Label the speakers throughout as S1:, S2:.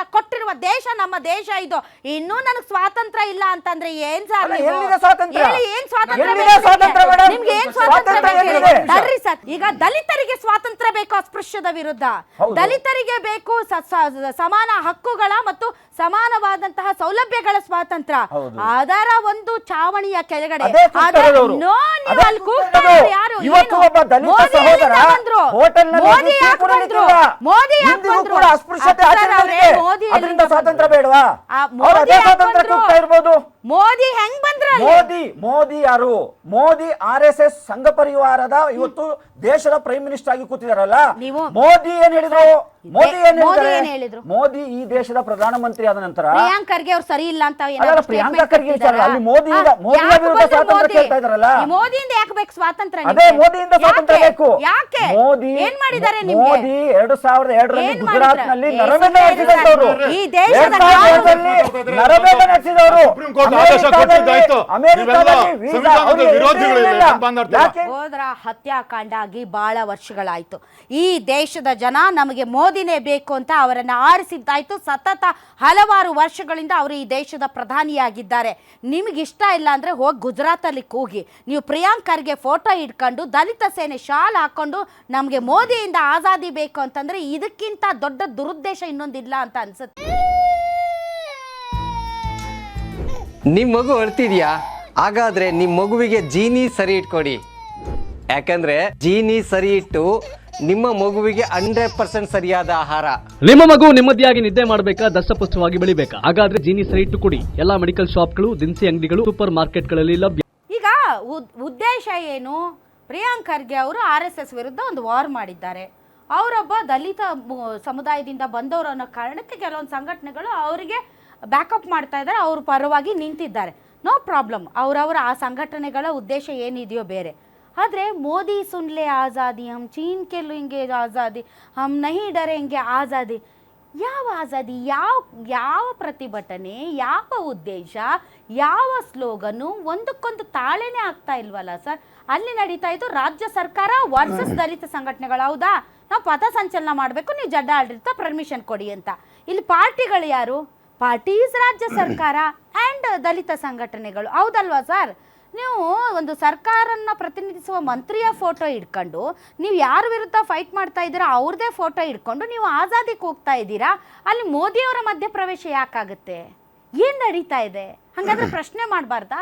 S1: ಸ್ವಾತಂತ್ರ್ಯವನ್ನ ಕೊಟ್ಟಿರುವ ದೇಶ ನಮ್ಮ ದೇಶ ಇದು. ಇನ್ನೂ ನನಗೆ ಸ್ವಾತಂತ್ರ್ಯ ಇಲ್ಲ ಅಂತಂದ್ರೆ ಏನ್ ಸರ್? ಹೇಳಿ, ಏನ್ ಸ್ವಾತಂತ್ರ್ಯ ನಿಮ್ಗೆ? ಏನ್ ಸ್ವಾತಂತ್ರ್ಯ ಸರ್ ಈಗ ದಲಿತರಿಗೆ ಸ್ವಾತಂತ್ರ್ಯ ಬೇಕು ಅಸ್ಪೃಶ್ಯದ ವಿರುದ್ಧ. ದಲಿತರಿಗೆ ಬೇಕು ಸಮಾನ ಹಕ್ಕುಗಳ ಮತ್ತು ಸಮಾನವಾದಂತಹ ಸೌಲಭ್ಯಗಳ ಸ್ವಾತಂತ್ರ್ಯ. ಅದರ ಒಂದು ಚಾವಣಿಯ ಕೆಳಗಡೆ. ಮೋದಿ ಮೋದಿ
S2: ಸ್ವಾತಂತ್ರ್ಯ? ಬೇಡವಾ? ಅದೇ ಇರ್ಬೋದು.
S1: ಮೋದಿ ಹೆಂಗ್ ಬಂದ್ರ
S2: ಮೋದಿ ಮೋದಿ ಯಾರು? ಮೋದಿ ಆರ್ ಎಸ್ ಎಸ್ ಸಂಘ ಪರಿವಾರದ ಇವತ್ತು ದೇಶದ ಪ್ರೈಮ್ ಮಿನಿಸ್ಟರ್ ಆಗಿ ಕೂತಿದಾರಲ್ಲ? ಮೋದಿ ಏನ್ ಹೇಳಿದ್ರು? ಮೋದಿ ಏನ್
S1: ಹೇಳಿದ್ರು?
S2: ಮೋದಿ ಈ ದೇಶದ ಪ್ರಧಾನ ಮಂತ್ರಿ ಆದ ನಂತರ
S1: ಪ್ರಿಯಾಂಕ್ ಖರ್ಗೆ ಅವ್ರು ಸರಿ ಇಲ್ಲ ಅಂತ
S2: ಪ್ರಿಯಾಂಕಾ ಖರ್ಗೆ ವಿಚಾರ, ಅಲ್ಲಿ ಮೋದಿ
S1: ಮೋದಿ
S2: ವಿರುದ್ಧ ಸ್ವಾತಂತ್ರ್ಯ? ಕೇಳ್ತಾ
S1: ಇದಾರಲ್ಲ ಮೋದಿಯಿಂದ ಯಾಕೆ ಬೇಕು ಸ್ವಾತಂತ್ರ್ಯ
S2: ಅದೇ? ಮೋದಿಯಿಂದ ಸ್ವಾತಂತ್ರ್ಯ ಬೇಕು.
S1: ಯಾಕೆ?
S2: ಮೋದಿ
S1: ಏನ್ ಮಾಡಿದ್ದಾರೆ
S2: ಮೋದಿ ಎರಡು ಸಾವಿರದ ಎರಡರಲ್ಲಿ
S1: ಗುಜರಾತ್ನಲ್ಲಿ
S2: ನರೇಂದ್ರ
S1: ಮೋದಿ ದೇಶದ
S2: ಎರಡ್ ಸಾವಿರದ
S1: ಕಾನೂನು-
S2: ನರಮೇಧ ನಡೆಸಿದವರು
S3: ಸುಪ್ರೀಂ ಕೋರ್ಟ್ ಆದೇಶ ಕೊಟ್ಟಿದ್ದಾಯ್ತು.
S2: ಅಮೆರಿಕಾದಲ್ಲಿ
S3: ನೀವೆಲ್ಲ
S2: ವೀಸಾ
S3: ಸಂವಿಧಾನದ
S2: ಅವ್ರಿಗೆ
S3: ವಿರೋಧಿಗಳು
S2: ಇರ್ಲಿಲ್ಲ.
S3: ಇಲ್ಲಿ ಬಂದ್
S2: ಯಾಕೆ?
S1: ಹೋದ್ರ ಹತ್ಯಾಕಾಂಡ ಆಗಿ ಬಹಳ ವರ್ಷಗಳಾಯ್ತು. ಈ ದೇಶದ ಜನ ನಮಗೆ ಮೋದಿನೇ ಬೇಕು ಅಂತ ಅವರನ್ನ ಆರಿಸಿದ್ದಾಯ್ತು. ಸತತ ಹಲವಾರು ವರ್ಷಗಳಿಂದ ಅವರು ಈ ದೇಶದ ಪ್ರಧಾನಿಯಾಗಿದ್ದಾರೆ. ನಿಮ್ಗೆ ಇಷ್ಟ ಇಲ್ಲ ಅಂದ್ರೆ ಹೋಗಿ ಗುಜರಾತಲ್ಲಿ ಕೂಗಿ. ನೀವು ಪ್ರಿಯಾಂಕ್ ಖರ್ಗೆ ಫೋಟೋ ಇಟ್ಕೊಂಡು ದಲಿತ ಸೇನೆ ಶಾಲ್ ಹಾಕೊಂಡು ನಮಗೆ ಮೋದಿಯಿಂದ ಆಜಾದಿ ಬೇಕು ಅಂತಂದ್ರೆ ಇದಕ್ಕಿಂತ ದೊಡ್ಡ ದುರುದ್ದೇಶ ಇನ್ನೊಂದಿಲ್ಲ ಅಂತ ಅನ್ಸುತ್ತೆ.
S4: ನಿಮ್ಮ ಮಗು ಅಳ್ತಿದ್ಯಾ ಹಾಗಾದ್ರೆ ನಿಮ್ಮ ಮಗುವಿಗೆ ಜೀನಿ ಸರಿ ಇಟ್ಕೊಡಿ. ಯಾಕಂದ್ರೆ ಜೀನಿ ಸರಿ ಇಟ್ಟು ನಿಮ್ಮ ಮಗುವಿಗೆ ಹಂಡ್ರೆಡ್ ಪರ್ಸೆಂಟ್ ಸರಿಯಾದ ಆಹಾರ.
S5: ನಿಮ್ಮ ಮಗು ನೆಮ್ಮದಿಯಾಗಿ ನಿದ್ದೆ ಮಾಡಬೇಕಾ ದಸ್ತಪುಷ್ಟವಾಗಿ ಬೆಳಿಬೇಕಾ? ಹಾಗಾದ್ರೆ ಜೀನಿ ಸರಿ ಇಟ್ಟು ಕೊಡಿ. ಎಲ್ಲಾ ಮೆಡಿಕಲ್ ಶಾಪ್ಗಳು ದಿನಸಿ ಅಂಗಡಿಗಳು ಸೂಪರ್ ಮಾರ್ಕೆಟ್ಗಳಲ್ಲಿ ಲಭ್ಯ.
S1: ಈಗ ಉದ್- ಉದ್ದೇಶ ಏನು? ಪ್ರಿಯಾಂಕ್ ಖರ್ಗೆ ಅವರು ಆರ್ ಎಸ್ ಎಸ್ ವಿರುದ್ಧ ಒಂದು ವಾರ್ ಮಾಡಿದ್ದಾರೆ. ಅವರೊಬ್ಬ ದಲಿತ ಮು- ಸಮುದಾಯದಿಂದ ಬಂದವರು ಅನ್ನೋ ಕಾರಣಕ್ಕೆ ಕೆಲವೊಂದು ಸಂಘಟನೆಗಳು ಅವರಿಗೆ ಬ್ಯಾಕಪ್ ಮಾಡ್ತಾ ಇದ್ದಾರೆ, ಅವ್ರ ಪರವಾಗಿ ನಿಂತಿದ್ದಾರೆ. ನೋ ಪ್ರಾಬ್ಲಮ್ ಅವರವರ ಆ ಸಂಘಟನೆಗಳ ಉದ್ದೇಶ ಏನಿದೆಯೋ ಬೇರೆ. ಆದರೆ ಮೋದಿ ಸುನ್ಲೆ ಆಜಾದಿ, ಹಮ್ ಚೀನ್ ಕೆಲ್ಲು ಹಿಂಗೆ ಆಜಾದಿ, ಹಮ್ ನಹಿ ಡರೆ ಹಿಂಗೆ ಆಜಾದಿ, ಯಾವ ಆಜಾದಿ, ಯಾವ ಯಾವ ಪ್ರತಿಭಟನೆ, ಯಾವ ಉದ್ದೇಶ, ಯಾವ ಸ್ಲೋಗನು ಒಂದಕ್ಕೊಂದು ತಾಳೆನೇ ಆಗ್ತಾ ಇಲ್ವಲ್ಲ ಸರ್? ಅಲ್ಲಿ ನಡೀತಾ ಇದ್ದು ರಾಜ್ಯ ಸರ್ಕಾರ ವರ್ಸಸ್ ದಲಿತ ಸಂಘಟನೆಗಳು ಹೌದಾ? ನಾವು ಪಥ ಸಂಚಲನ ಮಾಡಬೇಕು, ನೀವು ಜಡ್ಡ ಆಡಳಿತ ಪರ್ಮಿಷನ್ ಕೊಡಿ ಅಂತ. ಇಲ್ಲಿ ಪಾರ್ಟಿಗಳು ಯಾರು? ಪಾರ್ಟೀಸ್ ರಾಜ್ಯ ಸರ್ಕಾರ ಆ್ಯಂಡ್ ದಲಿತ ಸಂಘಟನೆಗಳು. ಹೌದಲ್ವಾ ಸರ್? ನೀವು ಒಂದು ಸರ್ಕಾರನ ಪ್ರತಿನಿಧಿಸುವ ಮಂತ್ರಿಯ ಫೋಟೋ ಇಟ್ಕೊಂಡು ನೀವು ಯಾರ ವಿರುದ್ಧ ಫೈಟ್ ಮಾಡ್ತಾ ಇದ್ದೀರಾ ಅವ್ರದ್ದೇ ಫೋಟೋ ಇಟ್ಕೊಂಡು ನೀವು ಆಜಾದಿಗೆ ಹೋಗ್ತಾ ಇದ್ದೀರಾ? ಅಲ್ಲಿ ಮೋದಿಯವರ ಮಧ್ಯಪ್ರವೇಶ ಯಾಕಾಗುತ್ತೆ? ಏನು ನಡೀತಾ ಇದೆ? ಹಾಗಾದ್ರೆ ಪ್ರಶ್ನೆ ಮಾಡಬಾರ್ದಾ?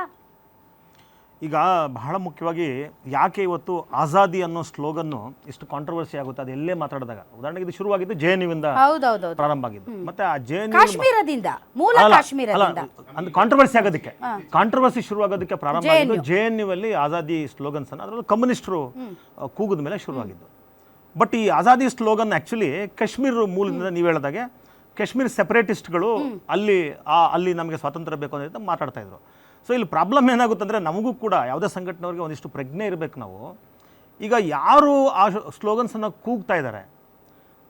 S6: ಈಗ ಬಹಳ ಮುಖ್ಯವಾಗಿ ಯಾಕೆ ಇವತ್ತು ಆಜಾದಿ ಅನ್ನೋ ಸ್ಲೋಗನ್ನು ಇಷ್ಟು ಕಾಂಟ್ರವರ್ಸಿ ಆಗುತ್ತೆ ಅದು ಎಲ್ಲೇ ಮಾತಾಡಿದಾಗ. ಉದಾಹರಣೆಗೆ ಇದು ಶುರುವಾಗಿದ್ದು ಜೆ ಎನ್ ಯುವಿಂದ ಪ್ರಾರಂಭ ಆಗಿದ್ದು. ಮತ್ತೆ ಆ ಜೆ ಎನ್
S1: ಕಾಶ್ಮೀರದಿಂದ ಮೂಲ ಕಾಶ್ಮೀರದಿಂದ.
S6: ಅಂದ್ರೆ ಕಾಂಟ್ರವರ್ಸಿ ಆಗೋದಕ್ಕೆ. ಕಾಂಟ್ರವರ್ಸಿ ಶುರುವಾಗೋದಕ್ಕೆ ಪ್ರಾರಂಭ. ಆಗಿದ್ದು ಜೆ ಎನ್ ಯು. ಅಲ್ಲಿ ಆಜಾದಿ ಸ್ಲೋಗನ್ಸ್ ಅನ್ನು ಅದರಲ್ಲೂ ಕಮ್ಯುನಿಸ್ಟರು ಕೂಗಿದ ಮೇಲೆ ಶುರುವಾಗಿದ್ದು. ಬಟ್ ಈ ಆಜಾದಿ ಸ್ಲೋಗನ್ ಆ್ಯಕ್ಚುಲಿ ಕಾಶ್ಮೀರ ಮೂಲದಿಂದ ನೀವು ಹೇಳಿದಾಗೆ ಕಾಶ್ಮೀರ್ ಸೆಪರೇಟಿಸ್ಟ್ಗಳು ಅಲ್ಲಿ ಅಲ್ಲಿ ನಮಗೆ ಸ್ವಾತಂತ್ರ್ಯ ಬೇಕು ಅಂತ ಮಾತಾಡ್ತಾ ಇದ್ರು. ಸೊ ಇಲ್ಲಿ ಪ್ರಾಬ್ಲಮ್ ಏನಾಗುತ್ತೆ ಅಂದರೆ ನಮಗೂ ಕೂಡ ಯಾವುದೇ ಸಂಘಟನೆಯವ್ರಿಗೆ ಒಂದಿಷ್ಟು ಪ್ರಜ್ಞೆ ಇರಬೇಕು ನಾವು. ಈಗ ಯಾರು ಆ ಸ್ಲೋಗನ್ಸನ್ನು ಕೂಗ್ತಾ ಇದ್ದಾರೆ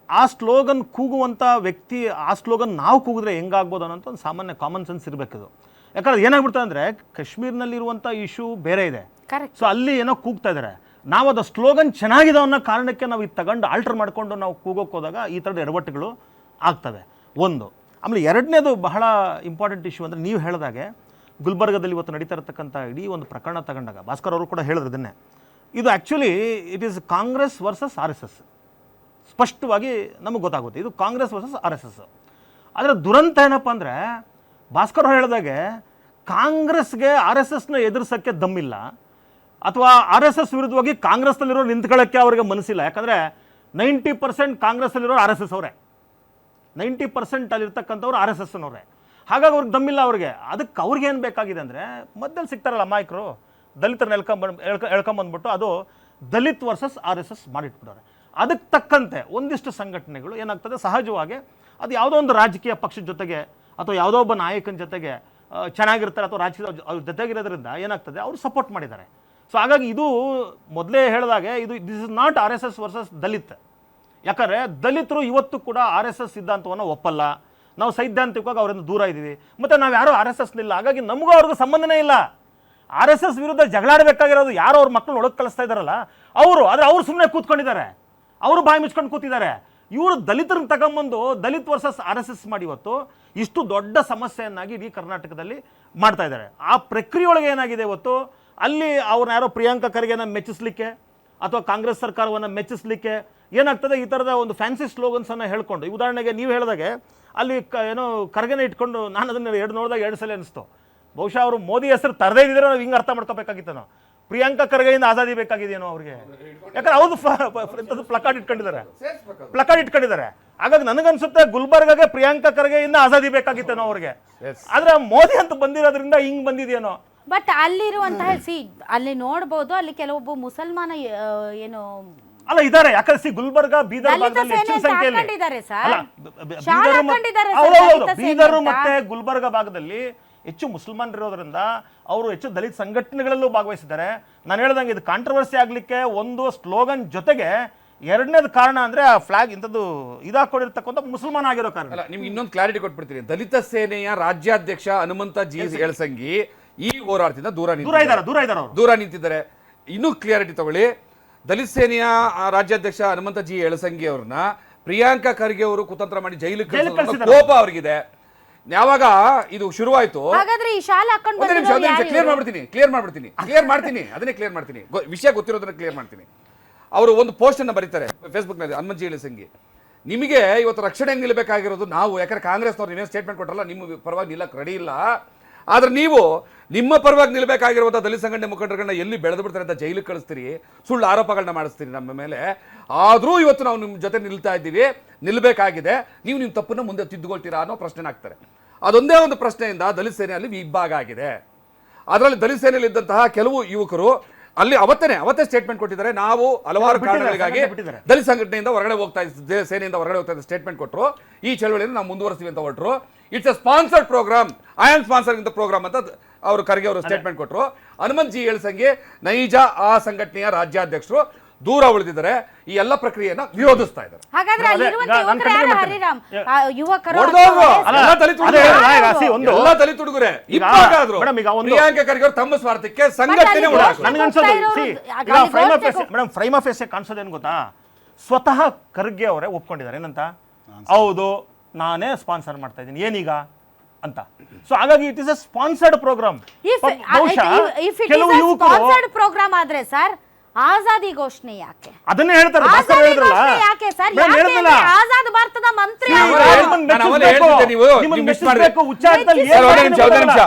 S6: ಆ ಸ್ಲೋಗನ್ ಕೂಗುವಂಥ ವ್ಯಕ್ತಿ ಆ ಸ್ಲೋಗನ್ ನಾವು ಕೂಗಿದ್ರೆ ಹೆಂಗಾಗ್ಬೋದು ಅನ್ನೋಂಥ ಒಂದು ಸಾಮಾನ್ಯ ಕಾಮನ್ ಸೆನ್ಸ್ ಇರಬೇಕಿದು ಯಾಕಂದ್ರೆ ಏನಾಗ್ಬಿಡ್ತದೆ ಅಂದರೆ ಕಾಶ್ಮೀರ್ನಲ್ಲಿರುವಂಥ ಇಶ್ಯೂ ಬೇರೆ ಇದೆ. ಸೊ ಅಲ್ಲಿ ಏನೋ ಕೂಗ್ತಾ ಇದ್ದಾರೆ ನಾವು ಅದು ಸ್ಲೋಗನ್ ಚೆನ್ನಾಗಿದೆ ಅನ್ನೋ ಕಾರಣಕ್ಕೆ ನಾವು ಇದು ತಗೊಂಡು ಆಲ್ಟರ್ ಮಾಡಿಕೊಂಡು ನಾವು ಕೂಗೋಕೆ ಹೋದಾಗ ಈ ಥರದ ಎಡವಟ್ಟುಗಳು ಆಗ್ತವೆ. ಒಂದು. ಆಮೇಲೆ ಎರಡನೇದು ಬಹಳ ಇಂಪಾರ್ಟೆಂಟ್ ಇಶ್ಯೂ ಅಂದರೆ ನೀವು ಹೇಳಿದಾಗೆ ಗುಲ್ಬರ್ಗದಲ್ಲಿ ಇವತ್ತು ನಡೀತಾ ಇರತಕ್ಕಂಥ ಇಡೀ ಒಂದು ಪ್ರಕರಣ ತಗೊಂಡಾಗ, ಭಾಸ್ಕರ್ ಅವರು ಕೂಡ ಹೇಳಿದ್ರು ಇದನ್ನೇ. ಇದು actually it is Congress versus R S S ಸ್ಪಷ್ಟವಾಗಿ ನಮಗೆ ಗೊತ್ತಾಗುತ್ತೆ, ಇದು Congress versus R S S ಆದರೆ ದುರಂತ ಏನಪ್ಪ ಅಂದರೆ, ಭಾಸ್ಕರ್ ಅವ್ರು ಹೇಳಿದಾಗೆ, ಕಾಂಗ್ರೆಸ್ಗೆ ಆರ್ ಎಸ್ ಎಸ್ನ ಎದುರಿಸೋಕ್ಕೆ ದಮ್ಮಿಲ್ಲ ಅಥವಾ ಆರ್ ಎಸ್ ಎಸ್ ವಿರುದ್ಧವಾಗಿ ಕಾಂಗ್ರೆಸ್ನಲ್ಲಿರೋ ನಿಂತ್ಕೊಳ್ಳೋಕ್ಕೆ ಅವರಿಗೆ ಮನಸ್ಸಿಲ್ಲ. ಯಾಕಂದರೆ ನೈಂಟಿ ಪರ್ಸೆಂಟ್ ಕಾಂಗ್ರೆಸ್ನಲ್ಲಿರೋ ಆರ್ ಎಸ್ ಎಸ್ ಅವರೇ. ನೈಂಟಿ ಪರ್ಸೆಂಟ್ ಅಲ್ಲಿರ್ತಕ್ಕಂಥವ್ರು ಆರ್ ಎಸ್ ಎಸ್ನವ್ರೆ ಹಾಗಾಗಿ ಅವ್ರಿಗೆ ದಮ್ಮಿಲ್ಲ ಅವ್ರಿಗೆ. ಅದಕ್ಕೆ ಅವ್ರಿಗೆ ಏನು ಬೇಕಾಗಿದೆ ಅಂದರೆ, ಮಧ್ಯದಲ್ಲಿ ಸಿಗ್ತಾರಲ್ಲ ಅಮಾಯಕರು ದಲಿತರನ್ನ ಎಳ್ಕೊಂಬಂದು ಎಳ್ಕ ಅದು Dalit versus R S S ಮಾಡಿಟ್ಬಿಟ್ಟವ್ರೆ ಅದಕ್ಕೆ ತಕ್ಕಂತೆ ಒಂದಿಷ್ಟು ಸಂಘಟನೆಗಳು ಏನಾಗ್ತದೆ, ಸಹಜವಾಗಿ ಅದು ಯಾವುದೋ ಒಂದು ರಾಜಕೀಯ ಪಕ್ಷದ ಜೊತೆಗೆ ಅಥವಾ ಯಾವುದೋ ಒಬ್ಬ ನಾಯಕನ ಜೊತೆಗೆ ಚೆನ್ನಾಗಿರ್ತಾರೆ ಅಥವಾ ರಾಜಕೀಯ ಅವ್ರ ಜೊತೆಗಿರೋದ್ರಿಂದ ಏನಾಗ್ತದೆ, ಅವರು ಸಪೋರ್ಟ್ ಮಾಡಿದ್ದಾರೆ. ಸೊ ಹಾಗಾಗಿ ಇದು ಮೊದಲೇ ಹೇಳಿದಾಗೆ ಇದು this is not R S S versus Dalit. ಯಾಕಂದರೆ ದಲಿತರು ಇವತ್ತು ಕೂಡ ಆರ್ ಎಸ್ ಎಸ್ ಸಿದ್ಧಾಂತವನ್ನು ಒಪ್ಪಲ್ಲ. ನಾವು ಸೈದ್ಧಾಂತಿಕವಾಗಿ ಅವರಿಂದ ದೂರ ಇದ್ದೀವಿ. ಮತ್ತು ನಾವು ಯಾರೂ ಆರ್ ಎಸ್ ಎಸ್ನಿಲ್ಲ ಹಾಗಾಗಿ ನಮಗೂ ಅವ್ರಿಗೂ ಸಂಬಂಧನೇ ಇಲ್ಲ. ಆರ್ ಎಸ್ ಎಸ್ ವಿರುದ್ಧ ಜಗಳಾಡಬೇಕಾಗಿರೋದು ಯಾರು ಅವ್ರ ಮಕ್ಕಳು ಒಳಗೆ ಕಳಿಸ್ತಾ ಇದ್ದಾರಲ್ಲ ಅವರು, ಆದರೆ ಅವ್ರು ಸುಮ್ಮನೆ ಕೂತ್ಕೊಂಡಿದ್ದಾರೆ. ಅವರು ಬಾಯಿ ಮುಚ್ಕೊಂಡು ಕೂತಿದ್ದಾರೆ. ಇವರು ದಲಿತರನ್ನ ತಗೊಂಬಂದು Dalit versus R S S ಮಾಡಿ ಇವತ್ತು ಇಷ್ಟು ದೊಡ್ಡ ಸಮಸ್ಯೆಯನ್ನಾಗಿ ಇಡೀ ಕರ್ನಾಟಕದಲ್ಲಿ ಮಾಡ್ತಾ ಇದ್ದಾರೆ. ಆ ಪ್ರಕ್ರಿಯೆಯೊಳಗೆ ಏನಾಗಿದೆ ಇವತ್ತು? ಅಲ್ಲಿ ಅವ್ರನ್ನ ಯಾರೋ ಪ್ರಿಯಾಂಕಾ ಖರ್ಗೆನ ಮೆಚ್ಚಿಸ್ಲಿಕ್ಕೆ ಅಥವಾ ಕಾಂಗ್ರೆಸ್ ಸರ್ಕಾರವನ್ನು ಮೆಚ್ಚಿಸ್ಲಿಕ್ಕೆ ಏನಾಗ್ತದೆ? ಈ ಥರದ ಒಂದು ಫ್ಯಾನ್ಸಿ ಸ್ಲೋಗನ್ಸನ್ನು ಹೇಳ್ಕೊಂಡು ಉದಾಹರಣೆಗೆ ನೀವು ಹೇಳಿದಾಗೆ ಅಲ್ಲಿ ಕ ಏನೋ ಕರ್ಗೆನ ಇಟ್ಕೊಂಡು ನಾನು ಅದನ್ನು ಎರಡು ನೋಡಿದಾಗ ಎರಡು ಸಲ ಅನಿಸ್ತು ಬಹುಶಃ ಅವರು ಮೋದಿ ಹೆಸರು ತರದೇ ಇದ್ದಿದ್ರೆ ನಾವು ಹಿಂಗೆ ಅರ್ಥ ಮಾಡ್ಕೋಬೇಕಾಗಿತ್ತು ನಾವು ಪ್ರಿಯಾಂಕಾ ಖರ್ಗೆಯಿಂದ ಆಜಾದಿ ಬೇಕಾಗಿದೆಯೇನೋ ಅವ್ರಿಗೆ. ಯಾಕಂದ್ರೆ ಅವ್ರು ಪ್ಲಕಾರ್ಡ್ ಇಟ್ಕೊಂಡಿದ್ದಾರೆ. ಪ್ಲಕಾರ್ಡ್ ಇಟ್ಕೊಂಡಿದ್ದಾರೆ. ಹಾಗಾಗಿ ನನಗನ್ಸುತ್ತೆ ಗುಲ್ಬರ್ಗಾಗೆ ಪ್ರಿಯಾಂಕಾ ಖರ್ಗೆಯಿಂದ ಆಜಾದಿ ಬೇಕಾಗಿತ್ತೇನೋ ಅವ್ರಿಗೆ. ಆದ್ರೆ ಮೋದಿ ಅಂತ ಬಂದಿರೋದ್ರಿಂದ ಹಿಂಗ್ ಬಂದಿದೆಯೇನೋ.
S1: ಬಟ್ ಅಲ್ಲಿರುವಂತಹ ಸಿ ಅಲ್ಲಿ ನೋಡ್ಬೋದು ಅಲ್ಲಿ ಕೆಲವೊಬ್ಬ ಮುಸಲ್ಮಾನ ಏನು
S6: ಅಲ್ಲ ಇದಾರೆ. ಯಾಕಂದ್ರೆ ಸಿ ಗುಲ್ಬರ್ಗ ಬೀದರ್ ಭಾಗದಲ್ಲಿ ಹೆಚ್ಚಿನ ಸಂಖ್ಯೆಯಲ್ಲಿ
S1: ಬೀದರ್.
S6: ಅಲ್ಲ, ಮತ್ತು- ಗುಲ್ಬರ್ಗ ಭಾಗದಲ್ಲಿ ಹೆಚ್ಚು ಮುಸಲ್ಮಾನರಿರೋದ್ರಿಂದ ಅವರು ಹೆಚ್ಚು ದಲಿತ ಸಂಘಟನೆಗಳಲ್ಲೂ ಭಾಗವಹಿಸಿದ್ದಾರೆ. ನಾನು ಹೇಳ್ದಂಗೆ ಇದು ಕಾಂಟ್ರವರ್ಸಿ ಆಗ್ಲಿಕ್ಕೆ ಒಂದು ಸ್ಲೋಗನ್ ಜೊತೆಗೆ ಎರಡನೇದು ಕಾರಣ ಅಂದ್ರೆ ಆ ಫ್ಲಾಗ್ ಇಂಥದ್ದು ಇದಾಕೊಂಡಿರ್ತಕ್ಕಂಥ ಮುಸಲ್ಮಾನ ಆಗಿರೋ ಕಾರಣ.
S7: ಅಲ್ಲ ನಿಮ್ಗೆ ಇನ್ನೊಂದು ಕ್ಲಾರಿಟಿ ಕೊಟ್ಬಿಡ್ತೀನಿ. ದಲಿತ ಸೇನೆಯ ರಾಜ್ಯಾಧ್ಯಕ್ಷ ಹನುಮಂತ ಜಿ ಎಳಸಂಗಿ ಈ ಹೋರಾಟದಿಂದ ದೂರ
S6: ದೂರ
S7: ನಿಂತಿದ್ದಾರೆ.
S6: ಇದ್ದಾರೆ ದೂರ ಇದ್ದಾರೆ ಅವರು.
S7: ದೂರ ನಿಂತಿದ್ದಾರೆ. ಇನ್ನೂ ಕ್ಲಿಯಾರಿಟಿ ತಗೊಳ್ಳಿ. ದಲಿತ ಸೇನೆಯ ರಾಜ್ಯಾಧ್ಯಕ್ಷ ಹನುಮಂತ ಜಿ ಎಳಸಂಗಿ ಅವ್ರನ್ನ ಪ್ರಿಯಾಂಕಾ ಖರ್ಗೆ ಅವರು ಕುತಂತ್ರ ಮಾಡಿ ಜೈಲಿಗೆ. ಕೋಪ ಅವ್ರಿಗಿದೆ. ಯಾವಾಗ ಇದು ಶುರುವಾಯ್ತು?
S1: ಹಾಗಾದ್ರೆ ಈ ಶಾಲೆ ಹಾಕೊಂಡು
S7: ಒಂದೇ ನಿಮಿಷ ಕ್ಲಿಯರ್ ಮಾಡ್ಬಿಡ್ತೀನಿ ಕ್ಲಿಯರ್ ಮಾಡ್ಬಿಡ್ತೀನಿ ಕ್ಲಿಯರ್ ಮಾಡ್ತೀನಿ ಅದನ್ನೇ ಕ್ಲಿಯರ್ ಮಾಡ್ತೀನಿ. ವಿಷಯ ಗೊತ್ತಿರೋದನ್ನ ಕ್ಲಿಯರ್ ಮಾಡ್ತೀನಿ. ಅವರು ಒಂದು ಪೋಸ್ಟ್ ಅನ್ನ ಬರೀತಾರೆ ಫೇಸ್ಬುಕ್ನಲ್ಲಿ ಹನುಮಂತ್ ಜಿ ಎಳಸಂಗಿ. ನಿಮಗೆ ಇವತ್ತು ರಕ್ಷಣೆ ನಿಲ್ಲಬೇಕಾಗಿರೋದು ನಾವು ಯಾಕಂದ್ರೆ ಕಾಂಗ್ರೆಸ್ನವ್ರು ನೀವೇನು ಸ್ಟೇಟ್ಮೆಂಟ್ ಕೊಟ್ಟರಲ್ಲ ನಿಮ್ಮ ಪರವಾಗಿ ನಿಲ್ಲಕ್ಕೆ ರೆಡಿ ಇಲ್ಲ. ಆದ್ರೆ ನೀವು ನಿಮ್ಮ ಪರವಾಗಿ ನಿಲ್ಲಬೇಕಾಗಿರುವಂಥ ದಲಿತ ಸಂಘಟನೆ ಮುಖಂಡರುಗಳನ್ನ ಎಲ್ಲಿ ಬೆಳೆದು ಬಿಡ್ತಾರೆ ಅಂತ ಜೈಲಿಗೆ ಕಳಿಸ್ತೀರಿ? ಸುಳ್ಳು ಆರೋಪಗಳನ್ನ ಮಾಡಿಸ್ತೀರಿ ನಮ್ಮ ಮೇಲೆ. ಆದರೂ ಇವತ್ತು ನಾವು ನಿಮ್ಮ ಜೊತೆ ನಿಲ್ತಾ ಇದ್ದೀವಿ. ನಿಲ್ಲಬೇಕಾಗಿದೆ ನೀವು ನಿಮ್ಮ ತಪ್ಪನ್ನ ಮುಂದೆ ತಿದ್ದುಕೊಳ್ತೀರಾ ಅನ್ನೋ ಪ್ರಶ್ನೆ ಆಗ್ತಾರೆ ಅದೊಂದೇ ಒಂದು ಪ್ರಶ್ನೆಯಿಂದ ದಲಿತ ಸೇನೆಯಲ್ಲಿ ವಿಭಾಗ ಆಗಿದೆ. ಅದರಲ್ಲಿ ದಲಿತ ಸೇನೆಯಲ್ಲಿ ಇದ್ದಂತಹ ಕೆಲವು ಯುವಕರು ಅಲ್ಲಿ ಅವತ್ತೇ ಅವತ್ತೇ ಸ್ಟೇಟ್ಮೆಂಟ್ ಕೊಟ್ಟಿದ್ದಾರೆ. ನಾವು ಹಲವಾರು ಕಾರಣಗಳಿಗಾಗಿ ದಲಿತ ಸಂಘಟನೆಯಿಂದ ಹೊರಗಡೆ ಹೋಗ್ತಾ ಇದ್ದ ಸೇನೆಯಿಂದ ಹೊರಗಡೆ ಹೋಗ್ತಾ ಇದ್ದ ಸ್ಟೇಟ್ಮೆಂಟ್ ಕೊಟ್ಟರು ಈ ಚಳವಳಿಯನ್ನು ನಾವು ಮುಂದುವರಿಸ್ತೀವಿ ಅಂತ ಹೊರಟರು. It's a sponsored program I am sponsoring the program ಅಂತ ಅವರು ಖರ್ಗೆ ಅವರು ಸ್ಟೇಟ್ಮೆಂಟ್ ಕೊಟ್ಟರು ಹನುಮಂತ್ ಜಿ ಹೇಳ್ಸಂಗೆ ನೈಜ ಆ ಸಂಘಟನೆಯ ರಾಜ್ಯಾಧ್ಯಕ್ಷರು ದೂರ ಉಳಿದಿದ್ದಾರೆ ಈ ಎಲ್ಲ ಪ್ರಕ್ರಿಯೆಯನ್ನ ವಿರೋಧಿಸ್ತಾ ಇದ್ದಾರೆ.
S1: ಹಾಗಾದ್ರೆ ಅಲ್ಲಿರುವಂತ ಯುವಕರು ಯಾರು? ಹರಿರಾಮ್ ಆ, ಯುವಕರು
S7: ಎಲ್ಲ
S6: ಮೇಡಮ್, ಈಗ ಒಂದು-
S7: ಪ್ರಿಯಾಂಕಾ ಖರ್ಗೆ ಅವರು ತಮ್ಮ ಸ್ವಾರ್ಥಕ್ಕೆ ಸಂಘಟನೆ
S6: ಮೇಡಮ್ ಫ್ರೈಮ್ ಆಫ್ ಎಸ್ ಕಾಣಿಸೋದೇನು ಗೊತ್ತಾ? ಸ್ವತಃ ಖರ್ಗೆ ಅವರೇ ಒಪ್ಕೊಂಡಿದ್ದಾರೆ ಏನಂತ? ಹೌದು ನಾನೇ ಸ್ಪಾನ್ಸರ್ ಮಾಡ್ತಾ ಇದ್ದೀನಿ. ಏನೀಗ? ಅಂತ. ಸೊ ಹಾಗಾಗಿ it is a sponsored program ಕೆಲವು ಯುವಕರು
S1: sponsored ಆದ್ರೆ ಸರ್ ಆಜಾದಿ ಘೋಷಣೆ ಯಾಕೆ?
S6: ಅದನ್ನೇ ಹೇಳ್ತಾರೆ ಭಾಸ್ಕರ್
S1: ಆಜಾದಿ
S6: ಹೇಳಿದ್ರಲ್ಲ?
S1: ಘೋಷಣೆ ಯಾಕೆ ಸರ್?
S6: ಮೇಡಮ್
S1: ಯಾಕೆ
S6: ಹೇಳಿದ್ರಲ್ಲ
S1: ಅಂದ್ರೆ ಆಜಾದ್ ಭಾರತದ ಮಂತ್ರಿ
S6: ನೀವು
S1: ಅವರು.
S7: ನಾನು
S6: ನಿಮ್ಮನ್ನ
S7: ಹೇಳ್ತಿದ್ದೆ ನೀವು,
S6: ನಿಮ್ಮನ್ನ
S7: ನೀವು miss ಮಾಡಿದ್ರಿ.
S6: ಮೆಚ್ಚಿಸ್ಬೇಕು,
S1: ಸರ್,
S6: ಏನು
S7: ಒಂದೇ ನಿಮಿಷ, ಒಂದೇ ನಿಮಿಷ.